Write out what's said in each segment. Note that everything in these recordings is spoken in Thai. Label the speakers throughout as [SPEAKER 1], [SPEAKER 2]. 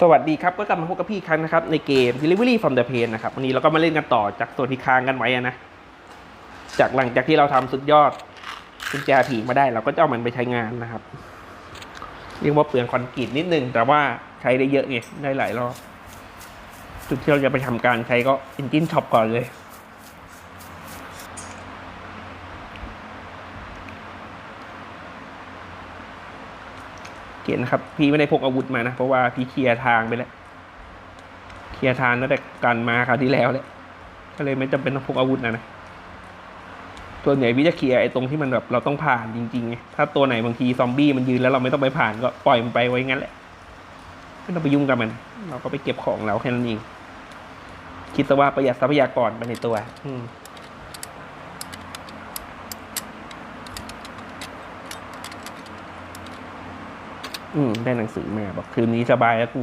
[SPEAKER 1] สวัสดีครับก็กลับมาพบกับพี่ครั้งนะครับ ในเกม Delivery from the Pain นะครับ วันนี้เราก็มาเล่นกันต่อจากส่วนที่ค้างกันไว้อะนะ จากหลังจากที่เราทำสุดยอดกุญแจผีมาได้ เราก็จะเอามันไปใช้งานนะครับ เรียกว่าเปลืองคอนกรีตนิดนึง แต่ว่าใช้ได้เยอะไงได้หลายรอบจุดที่เราจะไปทำการใช้ก็ Engine Shop ก่อนเลย เขียนนะครับ พี่ไม่ได้พกอาวุธมานะ เพราะว่าพี่เคลียร์ทางไปแล้ว เคลียร์ทางตั้งแต่การมาคราวที่แล้วแหละก็เลยไม่จำเป็นต้องพกอาวุธนะนะส่วนใหญ่พี่จะเคลียร์ไอ้ตรงที่มันแบบเราต้องผ่านจริงๆไงถ้าตัวไหนบางทีซอมบี้มันยืนแล้วเราไม่ต้องไปผ่านก็ปล่อยมันไปไว้งั้นแหละไม่ต้องไปยุ่งกับมัน เราก็ไปเก็บของเราแค่นั้นเองคิดซะว่าประหยัดทรัพยากรไปในตัว อืม อืมได้หนังสือมาบอกคืนนี้สบายแล้วกู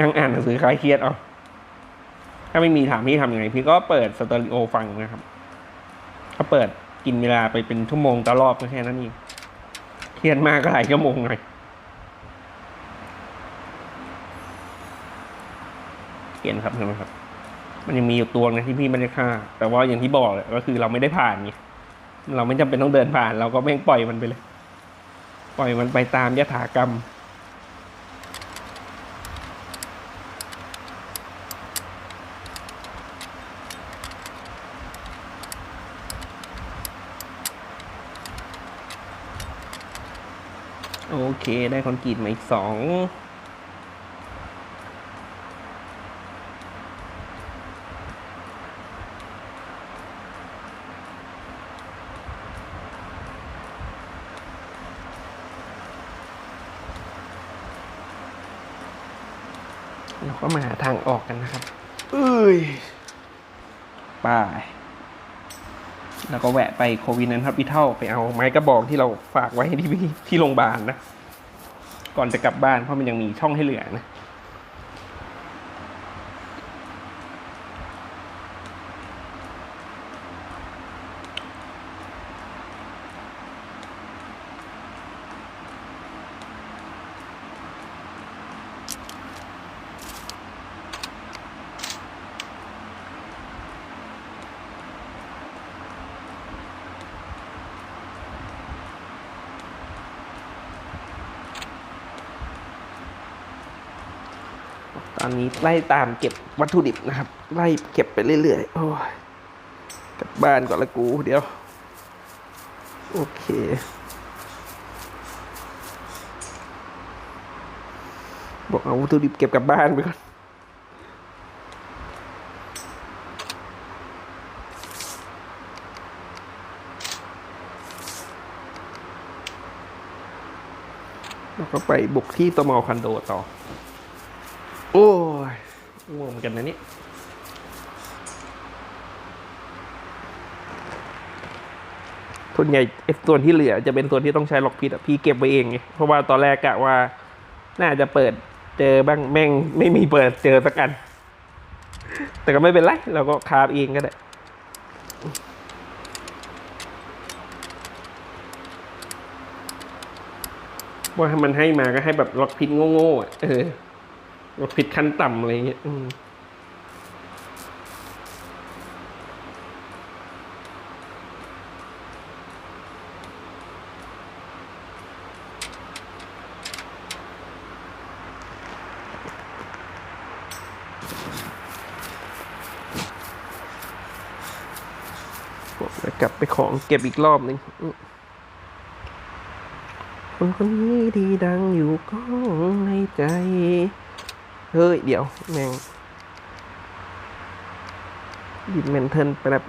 [SPEAKER 1] นั่งอ่านหนังสือคลายเครียดเอาถ้าไม่มีถามพี่ทำยังไง พี่ก็เปิดสเตอริโอฟังนะครับก็เปิดกินเวลาไปเป็นชั่วโมงตลอดก็แค่นั้นเองเครียดมากก็หลายชั่วโมงหน่อยเขียนครับเห็นไหมครับ มันยังมีอยู่ตัวนะที่พี่ไม่ได้ฆ่า แต่ว่าอย่างที่บอกแหละก็คือเราไม่ได้ผ่านไงเราไม่จำเป็นต้องเดินผ่าน เราก็แม่งปล่อยมันไปเลย ปล่อยมันไปตามยถากรรม โอเค ได้คอนกรีตมาอีกสอง เราก็มาหาทางออกกันนะครับเอ้ยไป้ายแล้วก็แวะไปโควินันทับพิเท่าไปเอาไม้กระบอกที่เราฝากไว้ที่ที่โรงพยาบาลนะ ก่อนจะกลับบ้านเพราะมันยังมีช่องให้เหลือนะ อนนี้ไล่ตามเก็บวัตถุดิบนะครับ ไล่เก็บไปเรื่อยๆโอ้ยกลับบ้านก่อนละกูเดี๋ยว โอเคบอกเอาวัตถุดิบเก็บกลับบ้านไปก่อนแล้วก็ไปบุกที่ตมอคอนโดต่อ โอ้ยง่วงเหมือนกันนะนี่ส่วนใหญ่ไอ้ส่วนที่เหลือจะเป็นส่วนที่ต้องใช้ล็อกพิษอะพี่เก็บไว้เองไงเพราะว่าตอนแรกกะว่า น่าจะเปิดเจอบ้างแม่งไม่มีเปิดเจอสักกัน แต่ก็ไม่เป็นไรเราก็คาบเองก็ได้ว่ามันให้มาก็ให้แบบล็อกพิษโง่ๆอะเออ ล็อกพิษขั้นต่ำอะไรเงี้ยมแล้วกลับไปของเก็บอีกรอบหนึ่งคนคนนี้ที่ดังอยู่ก้องในใจ เฮ้ย เดี๋ยวแม่งดิเมนเทิลไปแบบ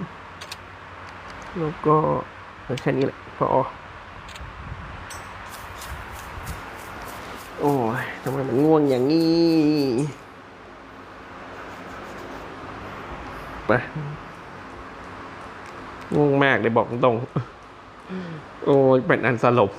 [SPEAKER 1] แล้วก็แค่นี้แหละพอโอ้ยทำไมมันง่วงอย่างนี้ไปง่วงมากเลยบอกตรง โอ้ยเป็นอันสลบ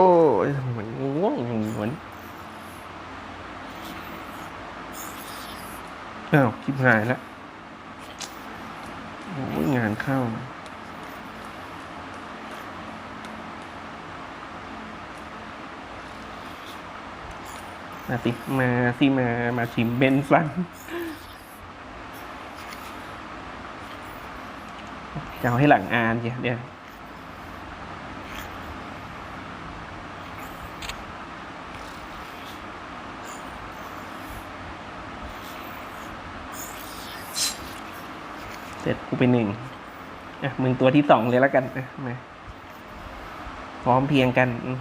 [SPEAKER 1] อ้ยเหมือนง่วงเหมือนอ้าวคลิปหายแล้วโอ้ยงานเข้ามาสิมาสิมามาชิมเบนซันจะเอาให้หลังอ่านเดี๋ยว เดี๋ยวเสร็จกูไปหนึ่งอะมึงตัวที่สองเลยแล้วกันอะมาพร้อมเพียงกันม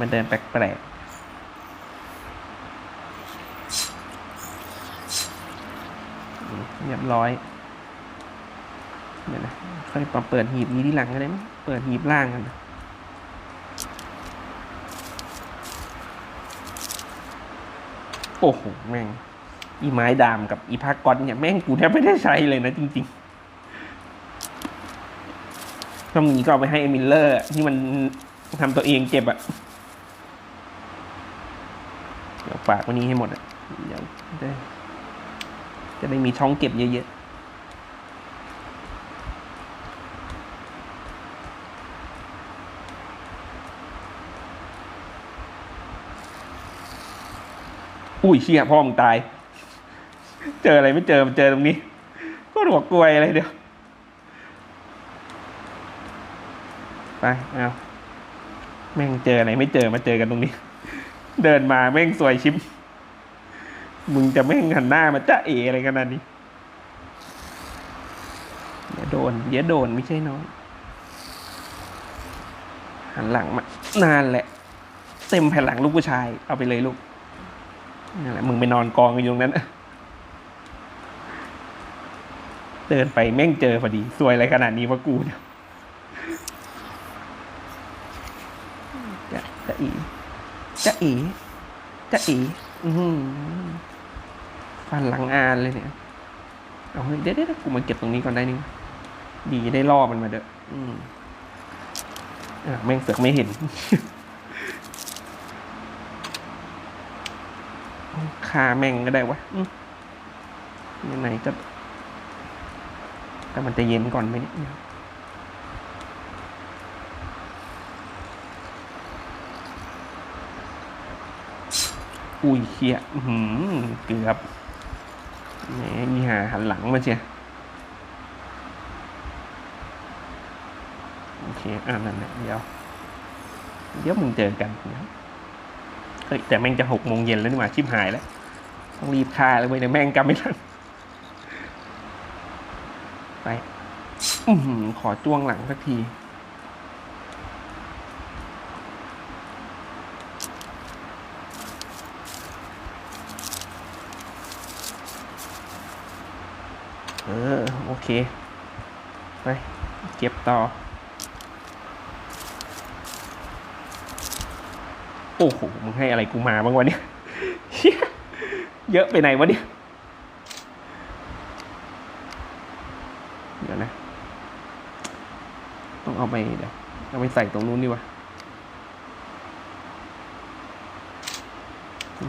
[SPEAKER 1] มันเดินแปลกๆเรียบร้อยเดี๋ยวนะค่อยมาเปิดหีบนี้ที่หลังก็ได้ไหมเปิดหีบล่างกันนะโอ้โห แม่ง อีไม้ดามกับอีพากอนเนี่ยแม่งกูแทบไม่ได้ใช้เลยนะจริงๆถ้ามีก็เอาไปให้เอมิลเลอร์ ที่มันทำตัวเองเจ็บอะเดี๋ยวฝากวันนี้ให้หมดอะเดี๋ยวจะจะได้มีช่องเก็บเยอะๆอุ้ยเชี่ยพ่อมึงตาย เจออะไรไม่เจอมันเจอตรงนี้ก็หัวกลวยอะไรเดียวไปเอาแม่งเจออะไรไม่เจอมาเจอกันตรงนี้ เดินมาแม่งสวยชิมมึงจะแม่งหันหน้ามาจ้าเออะไรขนาดนี้เดี๋ยโดนเดี๋ยวโดนไม่ใช่น้อยหันหลังมานานแหละ เต็มแผ่นหลังลูกผู้ชาย เอาไปเลยลูกนั่นแหละมึงไปนอนกองอยู่ตรงนั้น เดินไปแม่งเจอพอดี สวยอะไรขนาดนี้วะกูเนี่ยจะอีจะอีจะอีอือหือฟันหลังอานเลยเนี่ย เอาเฮ้ยเดี๋ยวเดี๋ยวกูมาเก็บตรงนี้ก่อนได้นี่ดีได้ล่อมันมาเด้ออืมอะแม่งเสือกไม่เห็นฆ่าแม่งก็ได้วะยังไงก็ แต่มันจะเย็นก่อนไหมเนี่ยอุ้ยเคียหืมเกือบแหมมีหาหันหลังมาเชียโอเค อ่านั่นแหละเดี๋ยว เดี๋ยวมึงเจอกันเดี๋ยวเฮ้ย แต่แม่งจะหกโมงเย็นแล้วนี่หว่าชิบหายแล้ว ต้องรีบฆ่าเลยเว้ยเดี๋ยวแม่งกำไม่ทัน ไปอขอจ้วงหลังสักที เออ โอเค ไป เก็บต่อ โอ้โห มึงให้อะไรกูมาบ้างวะเนี่ย เยอะไปไหนวะเนี่ย เดี๋ยวนะ ต้องเอา ไปเดี๋ยวเอาไปใส่ตรงนู้นดีวะ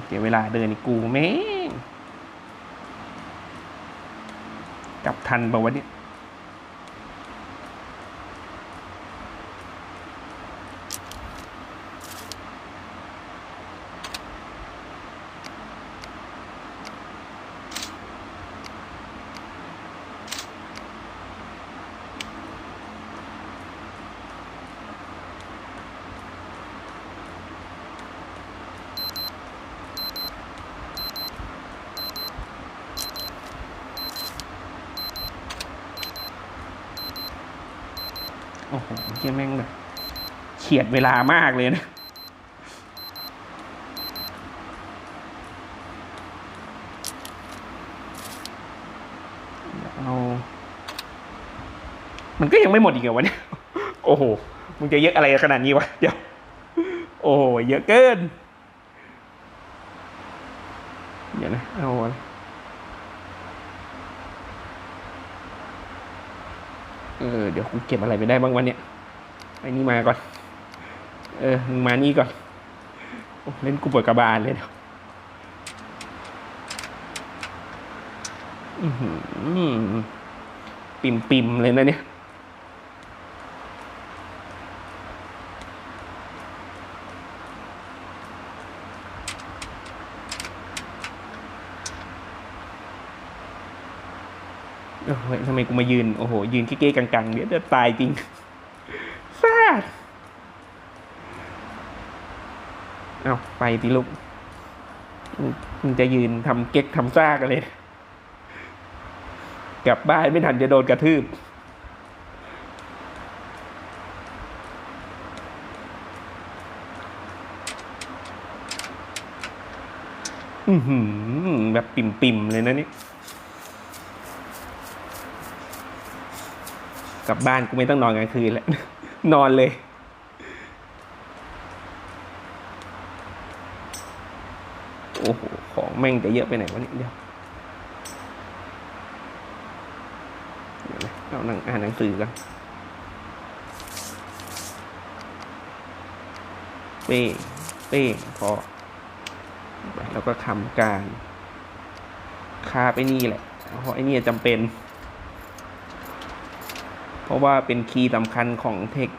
[SPEAKER 1] เสียเวลาเดินอีกกูแม่งกลับทันปะวะเนี่ย โอ้โหเฮียแม่งแบบเฉียดเวลามากเลยนะเอา มันก็ยังไม่หมดอีกเหรอวะเนี่ย โอ้โห มึงจะเยอะอะไรขนาดนี้วะ เดี๋ยว โอ้โห เยอะเกิน เดี๋ยวนะ เอาอะไร เออเดี๋ยวกูเก็บอะไรไปได้บ้างวันเนี่ยไอ้นี่มาก่อน เออมึงมานี่ก่อนอเล่นกูปวดกระบาลเลยเดี๋ยวอื้อหือปิมปิมเลยนะเนี่ย โอ้โหทำไมกูมายืน โอ้โห ยืนเก๊ๆกังๆเดี๋ยวจะตายจริงซาดเอาไปดิลูกมึงมึงจะยืนทำเก๊กทำซากอะไรกลับบ้านไม่ทันจะโดนกระทืบอือหือแบบปิ่มๆเลยนะนี่ กลับบ้านกูไม่ต้องนอนกลางคืนแล้ว นอนเลย โอ้โห ของแม่งจะเยอะไปไหนวะเนี่ยเดี๋ยวเอาหนังอ่านหนังสือกันเป้เป้พอ แล้วก็ทำการคาไอ้นี่แหละ เพราะไอ้นี่จำเป็น ราะว่าเป็นคีย์สำคัญของเทค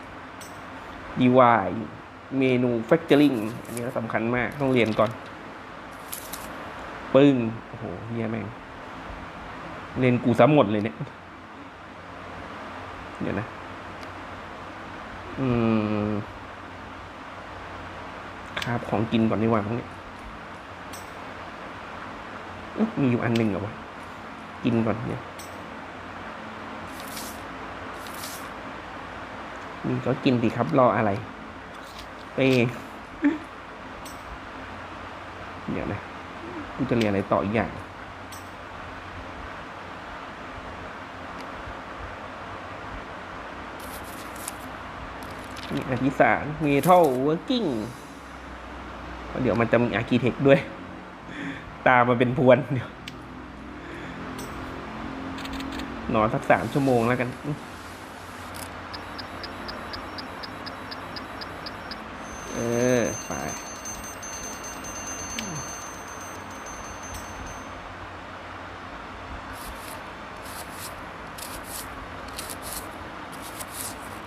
[SPEAKER 1] DY เมนู Factoring อันนี้ก็สำคัญมากต้องเรียนก่อน ปึ้ง โอ้โหเฮียแม่ง เรียนกูซ้ำหมดเลยเนี่ย เดี๋ยวนะ อืมคาบของกินก่อนดีกว่าพวกนี้มีอยู่อันหนึ่งเหรอวะ กินก่อนเนี่ย มีก็กินสิครับรออะไรเป้เดี๋ยวนะกูจะเรียนอะไรต่ออีกอย่างมีอธิสารมีเท่า working เดี๋ยวมันจะมีอาร์คิเทคด้วย ตามมาเป็นพวนเดี๋ยวนอนสักสามชั่วโมงแล้วกัน เออ ไป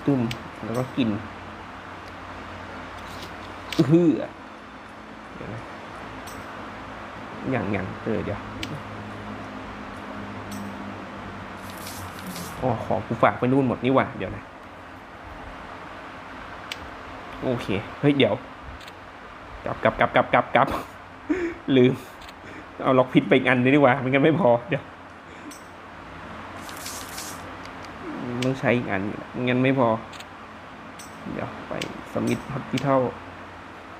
[SPEAKER 1] ตุ้ม แล้ว ก็กินอื้อหืออย่างอย่างเออเดี๋ยวอ๋อของกูฝากไปนู่นหมดนี่หว่าเดี๋ยวนะ โอเค เฮ้ย เดี๋ยว กลับกลับกลับกลับกลับกลับลืม เอาล็อกพิษไปอีกอันนึงดีกว่ามันกันไม่พอ เดี๋ยว ต้องใช้อีกอันงั้นไม่พอ ดี๋ยวไปสมิธฮอตพิเท่า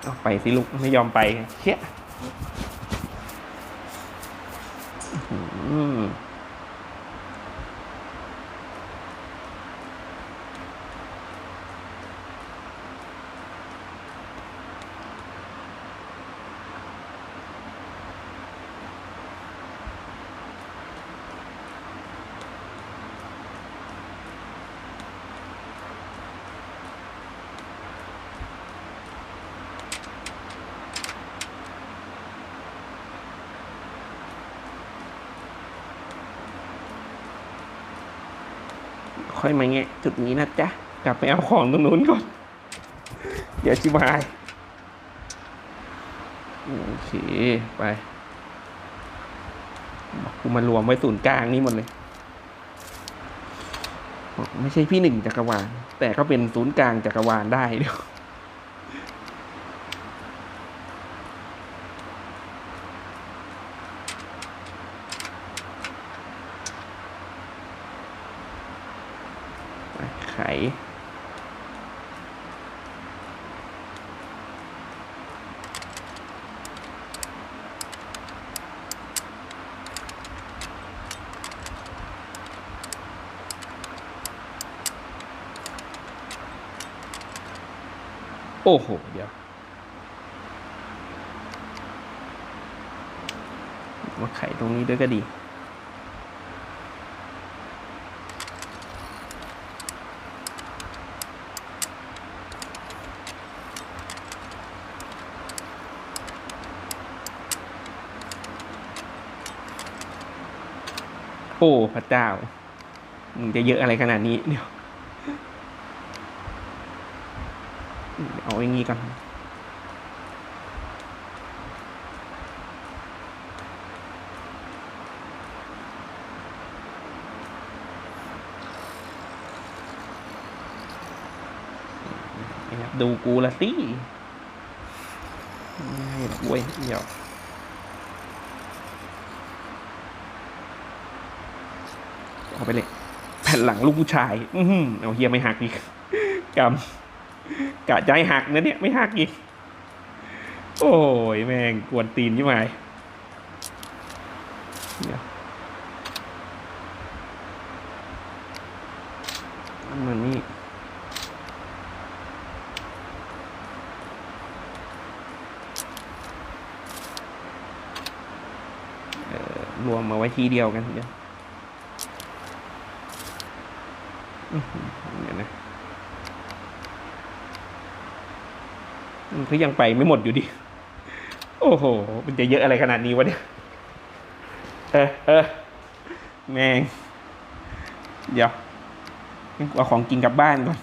[SPEAKER 1] เอาไปสิลูกไม่ยอมไปเชี่ยอื้อ ค่อยมาแงะจุดนี้นะจ๊ะ กลับไปเอาของตรงนู้นก่อน เดี๋ยวชิบหาย โอเค ไปกูมารวมไว้ศูนย์กลางนี่หมดเลย ไม่ใช่พี่หนึ่งจักรวาล แต่ก็เป็นศูนย์กลางจักรวาลได้เดี๋ยว โอ้โห เดี๋ยวมาไขตรงนี้ด้วยก็ดี โอ้ พระเจ้า มึงจะเยอะอะไรขนาดนี้เดี๋ยว อย่างงี้ก่อนนะครับดูกูละสิไม่ให้หรอกเว้ยเดี๋ยวเอาไปเลย แผ่นหลังลูกผู้ชาย อือหือเอาเฮียไม่หักอีกกำ กะใจหักนะเนี่ยไม่หักอีก โอ้ยแม่งกวนตีนยี่ไหมเดี๋ยมันนี่เอ่อรวมมาไว้ทีเดียวกันเดี๋ยวอื้อหือเดี๋ยวนะ มันก็ยังไปไม่หมดอยู่ดิ โอ้โห มันจะเยอะอะไรขนาดนี้วะเนี่ย เออเออแมง เดี๋ยวเอาของกินกลับบ้านก่อน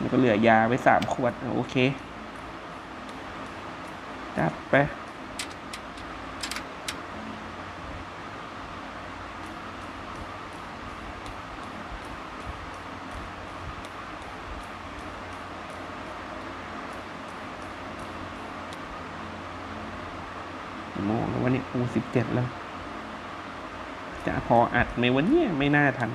[SPEAKER 1] มันก็เหลือยาไว้สามขวด โอเค จัดไป กี่ ปูสิบเจ็ดแล้ว จะพออัดไหมวันนี้ไม่น่าทัน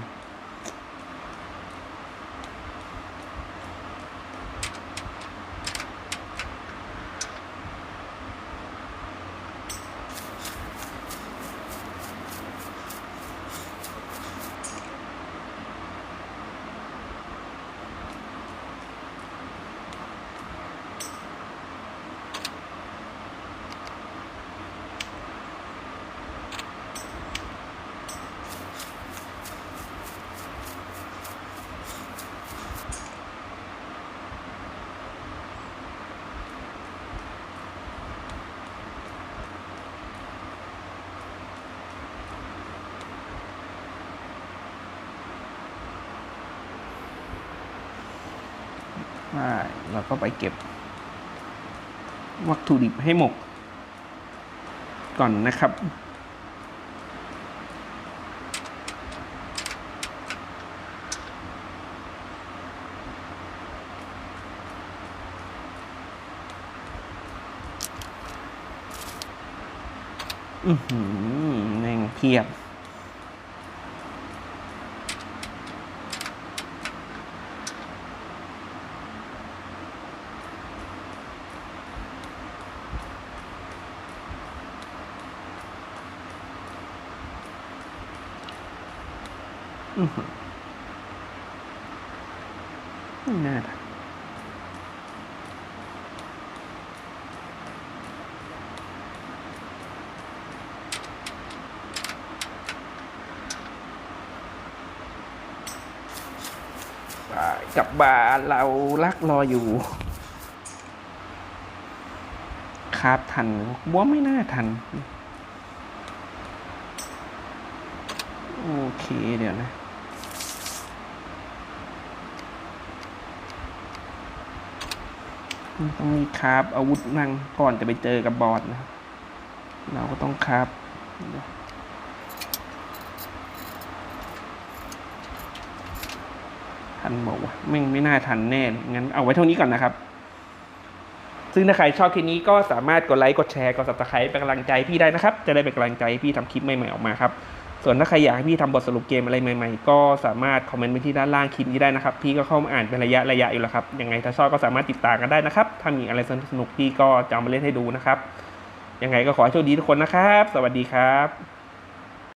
[SPEAKER 1] ช่เราก็ไปเก็บ วัตถุดิบให้หมก ก่อนนะครับ อือหือแม่งเพียบ ไม่น่าทันกลับบาเราลักรออยู่คาบทันว่าไม่น่าทัน โอเคเดี๋ยวนะ ต้องมีคราบอาวุธนั่งก่อนจะไปเจอกับบอสนะ เราก็ต้องคราบทันบอกว่าไม่ไม่น่าทันแน่ งั้นเอาไว้เท่านี้ก่อนนะครับ ซึ่งถ้าใครชอบคลิปนี้ก็สามารถกดไลค์ กดแชร์ กด subscribe เป็นกำลังใจพี่ได้นะครับ จะได้เป็นกำลังใจพี่ทำคลิปใหม่ๆออกมาครับ ส่วนถ้าใครอยากให้พี่ทำบทสรุปเกมอะไรใหม่ๆ ก็สามารถคอมเมนต์ไปที่ด้านล่างคลิปนี้ได้นะครับ พี่ก็เข้ามาอ่านเป็นระยะระยะอยู่แล้วครับ ยังไงถ้าชอบก็สามารถติดตามกันได้นะครับ ถ้ามีอะไรสนุกพี่ก็จะมาเล่นให้ดูนะครับ ยังไงก็ขอให้โชคดีทุกคนนะครับ สวัสดีครับ